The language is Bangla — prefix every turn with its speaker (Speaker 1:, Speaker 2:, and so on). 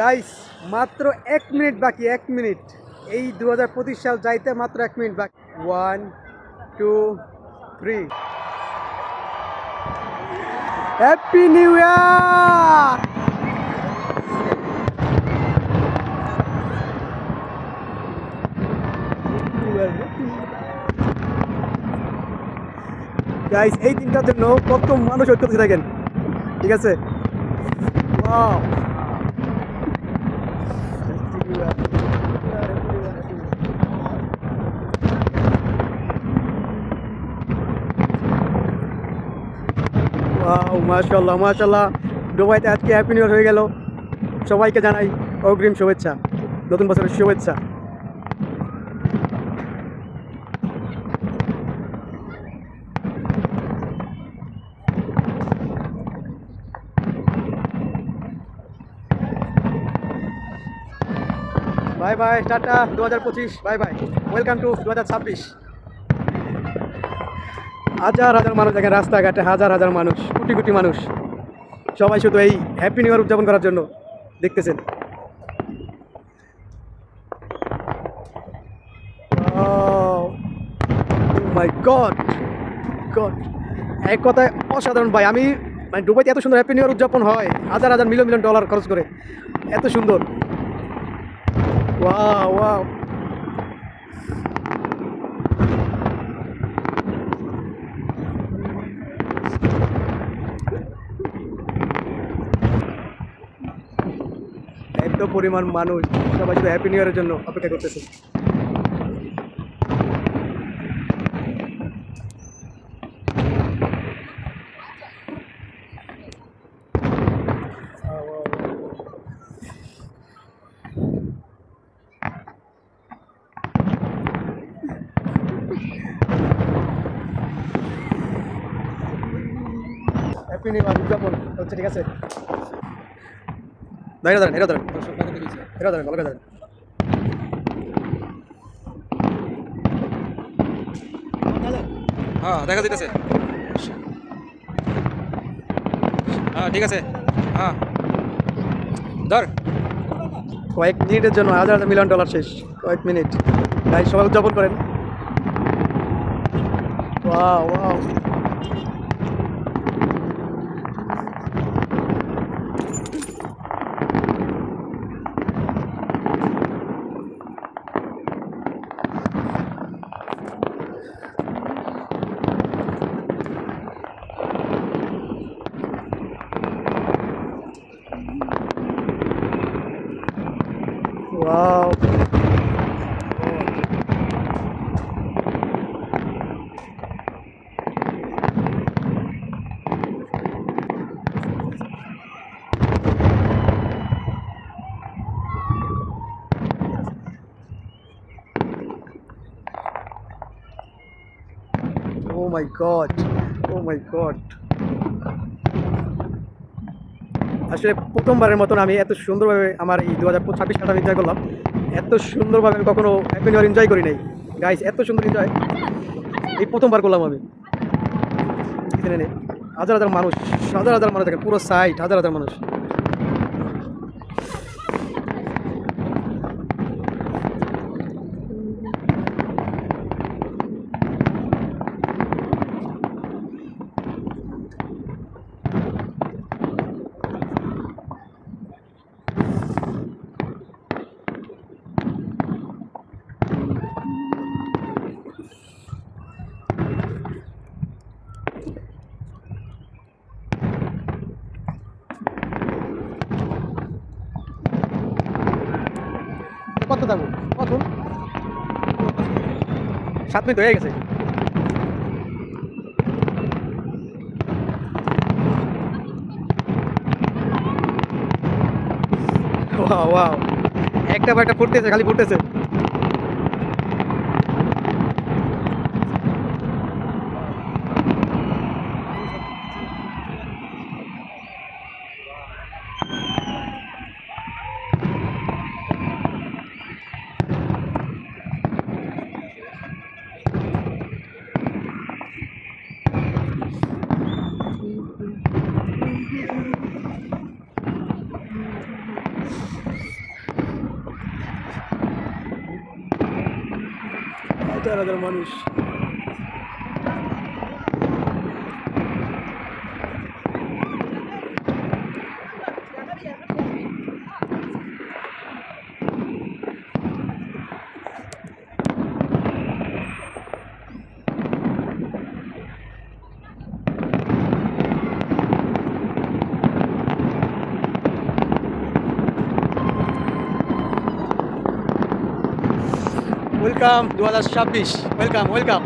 Speaker 1: গাইস মাত্র এক মিনিট বাকি, এক মিনিট। এই দু হাজার পঁচিশ সাল যাইতে মাত্র এক মিনিট বাকি। One two three happy new year guys এই দিনটার জন্য কত মানুষ ঐক্য থাকেন। ঠিক আছে? ওয়াও ওয়াও মাশাল্লাহ মাশাল্লাহ দুবাইতে আজকে হ্যাপি নিউ ইয়ার হয়ে গেল। সবাইকে জানাই অগ্রিম শুভেচ্ছা, নতুন বছরের শুভেচ্ছা। বাই বাই টাটা দু হাজার পঁচিশ বাই বাই ওয়েলকাম টু দু হাজার ছাব্বিশ। হাজার হাজার মানুষ দেখেন রাস্তাঘাটে হাজার হাজার মানুষ, কোটি কোটি মানুষ। সবাই শুধু এই হ্যাপি নিউ ইয়ার উদযাপন করার জন্য দেখতেছেন। মাই গড গড এক কথায় অসাধারণ ভাই, আমি মানে দুবাইতে এত সুন্দর হ্যাপি নিউ ইয়ার উদযাপন হয়, হাজার হাজার মিলিয়ন মিলিয়ন ডলার খরচ করে। এত সুন্দর। ওয়াও ওয়াও এত পরিমাণ মানুষ সবাই শুধু হ্যাপি নিউ ইয়ারের জন্য অপেক্ষা করতেছে। হ্যাপি নিউ ইয়ার উদযাপন হচ্ছে, ঠিক আছে? দাঁড়িয়ে দাঁড়ান এরা দাঁড়ান। এরা দাঁড়ান ভালো দাঁড়ান।
Speaker 2: হ্যাঁ দেখা দিতেছে। হ্যাঁ ঠিক আছে। হ্যাঁ। ধর।
Speaker 1: কয়েক মিনিটের জন্য হাজার হাজার মিলিয়ন ডলার শেষ। কয়েক মিনিট। তাই সবাই উদযাপন করেন। Wow wow My god. Oh my god. আসলে প্রথমবারের মতন আমি এত সুন্দরভাবে আমার এই দু হাজার ছাব্বিশ সালটা এনজয় করলাম। এত সুন্দরভাবে আমি কখনো নিউ এনজয় করি নাই। গাইস এত সুন্দর এনজয় এই প্রথমবার করলাম আমি। এখানে হাজার হাজার মানুষ, হাজার হাজার মানুষ পুরো সাইট হাজার হাজার মানুষ কত যাব কত সাত মিনিট হয়ে গেছে। একটা বা একটা ফুটতেছে খালি ফুটতেছে। হাজার মানুষ। ওয়েলকাম দু হাজার ছাব্বিশ ওয়েলকাম ওয়েলকাম